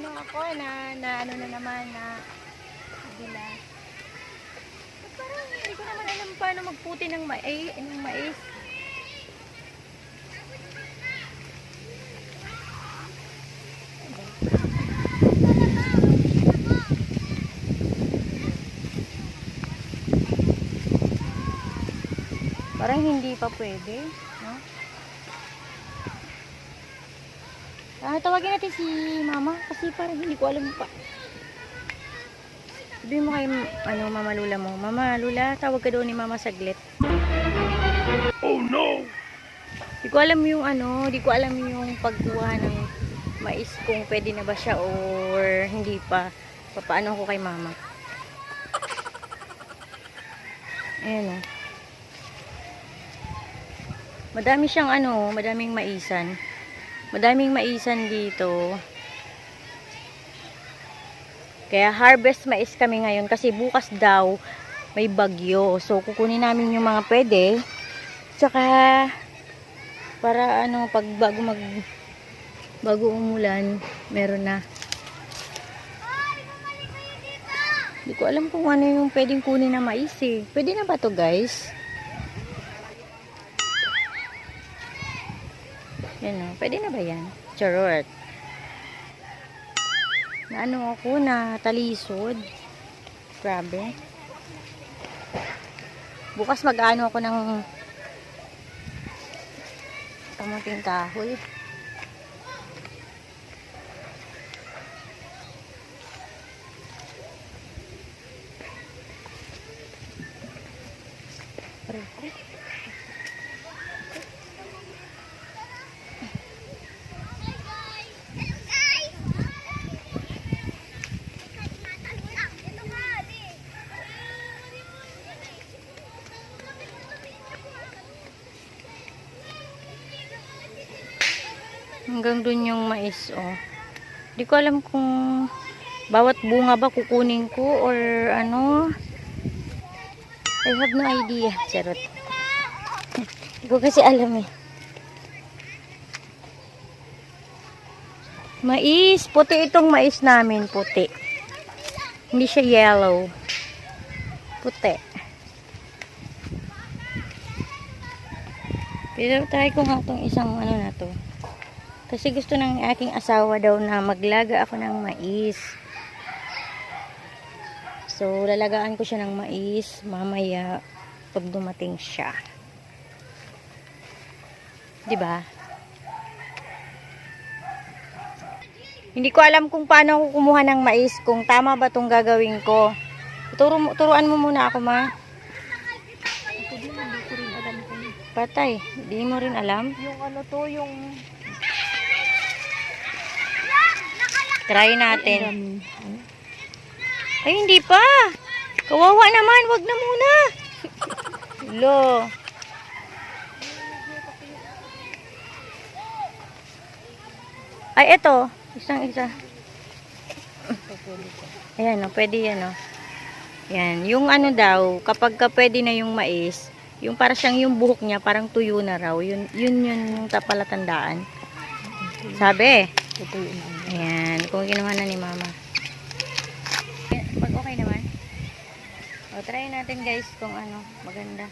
ano ako na, na ano na naman na bila. Parang hindi ko naman alam paano magputi ng mais, ng mais. Parang hindi pa pwede, no? Ah, tawagin natin si mama kasi parang hindi ko alam pa. Sabihin mo kay ano, mama lula mo. Mama lula, tawag ka doon ni mama saglit. Oh no! Hindi ko alam yung ano, hindi ko alam yung pagkuha ng mais kung pwede na ba siya or hindi pa. Papaano ko kay mama. Ayan o. Madami siyang ano, madaming maisan. Madaming maisan dito. Kaya harvest mais kami ngayon kasi bukas daw may bagyo. So kukunin namin yung mga pwede. Tsaka para ano pag bago mag bago umulan, meron na. Hindi ko alam kung ano yung pwedeng kunin na mais eh. Pwede na ba to guys? Yan o. Pwede na ba yan? Charot. Na ano ako na talisod. Grabe. Bukas mag-ano ako ng kamuting kahoy. Hanggang dun yung mais, oh. Di ko alam kung bawat bunga ba kukunin ko or ano. I have no idea. Charot. Di ko kasi alam eh. Mais. Puti itong mais namin. Puti. Hindi siya yellow. Puti. Pero try ko nga itong isang ano na to. Kasi gusto ng aking asawa daw na maglaga ako ng mais. So, lalagaan ko siya ng mais mamaya pag dumating siya. 'Di ba? Hindi ko alam kung paano ako kumuha ng mais, kung tama ba 'tong gagawin ko. Turo, turuan mo muna ako, ma. Patay, hindi mo rin alam. yung ano to, yung Try natin. Ay, hindi pa. Kawawa naman, wag na muna. Lo. Ay, eto. Isang isa. Ayan, o. Pwede yan, o. Yan. Yung ano daw, kapag ka pwede na yung mais, yung para siyang yung buhok niya, parang tuyo na raw. Yun, yun yun yung tapalatandaan. Sabi. Ito yung ano. Ayan, kung kinuha na ni mama. Pag okay naman. O, try natin guys kung ano, maganda.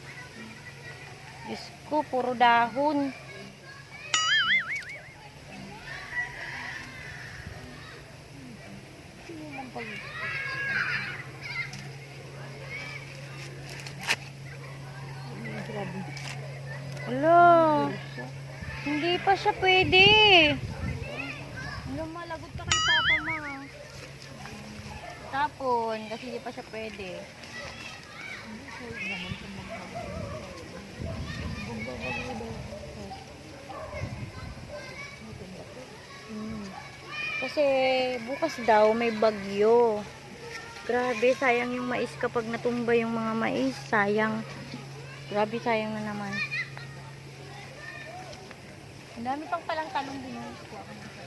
Diyos ko, puro dahon. Wala. Hindi pa siya pwede. Tapon, kasi hindi pa siya pwede. Daw. Kasi bukas daw may bagyo. Grabe, sayang yung mais kapag natumba yung mga mais. Sayang. Grabe, sayang na naman. Ang dami pang palang talong din. oh.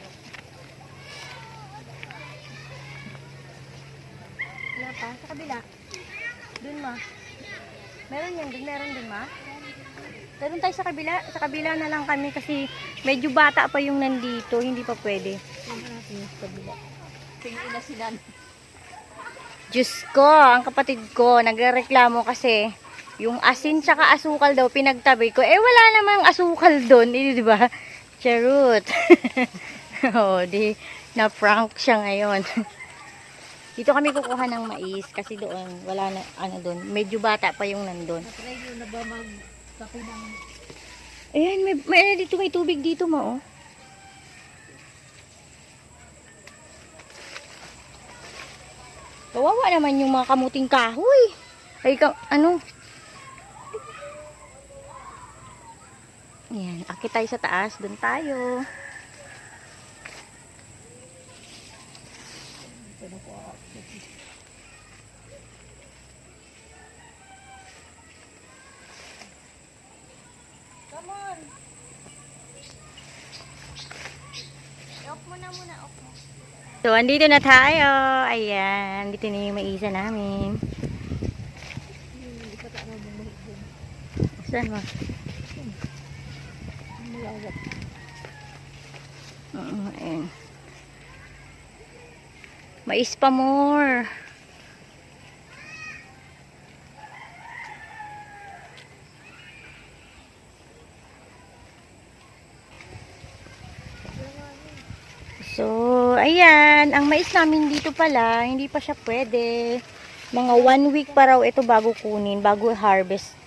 Pa? Sa kabila? Dun ma. Meron yan dun, meron dun ma. Doon tayo sa kabila. Sa kabila na lang kami kasi medyo bata pa yung nandito. Hindi pa pwede. Yung kabila. Tingin na sila. Diyos ko, ang kapatid ko, nagreklamo kasi yung asin tsaka asukal daw pinagtabi ko. Eh, wala namang asukal doon, eh, di ba? Charot. oh, di, na-prank siya ngayon. Dito kami kukuha ng mais kasi doon, wala na, ano doon, medyo bata pa yung nandun. Natry nyo na ba mag-kape ng Ayan, may, may dito, may tubig dito mo, oh. Kawawa naman yung mga kamuting kahoy. Ay, ka, ano? Ayan, akit tayo sa taas. Doon tayo. Come on. Off mo na muna, off mo. So, andito na tayo. Ayan, dito na yung maisa namin. Saan? Malawat. Oo, ayan. Mais pa more. So, ayan. Ang mais namin dito pala, hindi pa siya pwede. Mga one week pa raw ito bago kunin, bago harvest.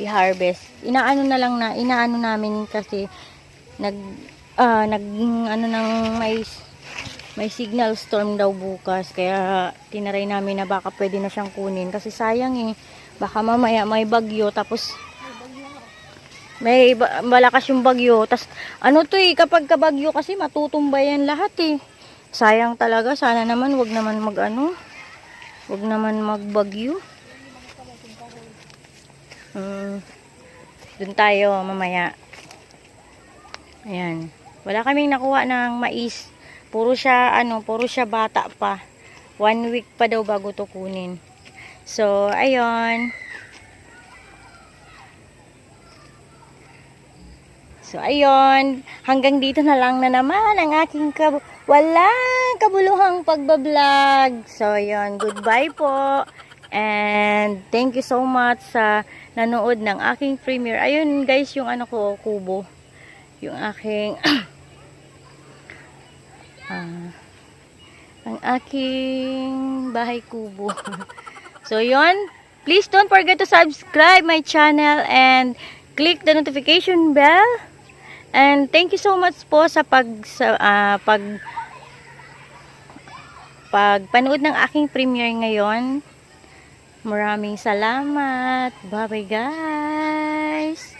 I-harvest. Inaano na lang na, inaano namin kasi nag, ah, nag, ano ng mais, may signal storm daw bukas. Kaya, tinaray namin na baka pwede na siyang kunin. Kasi sayang eh. Baka mamaya may bagyo, tapos may malakas yung bagyo. Tas ano to eh, kapag kabagyo kasi matutumba yan lahat eh. Sayang talaga. Sana naman wag naman mag ano. Wag naman magbagyo. Hmm. Doon tayo mamaya. Ayan. Wala kaming nakuha ng mais. Puro siya ano, puro siya bata pa. One week pa daw bago to kunin. So, ayun. So, ayun. Hanggang dito na lang na naman ang aking kab walang kabuluhang pagbablog. So, ayun. Goodbye po. And thank you so much sa nanood ng aking premiere. Ayun, guys, yung ano ko, kubo. Yung aking ah, ang aking bahay kubo. so, yun. Please don't forget to subscribe my channel and click the notification bell. And thank you so much po sa pag sa ah, pag pagpanood ng aking premiere ngayon. Maraming salamat. Bye-bye guys.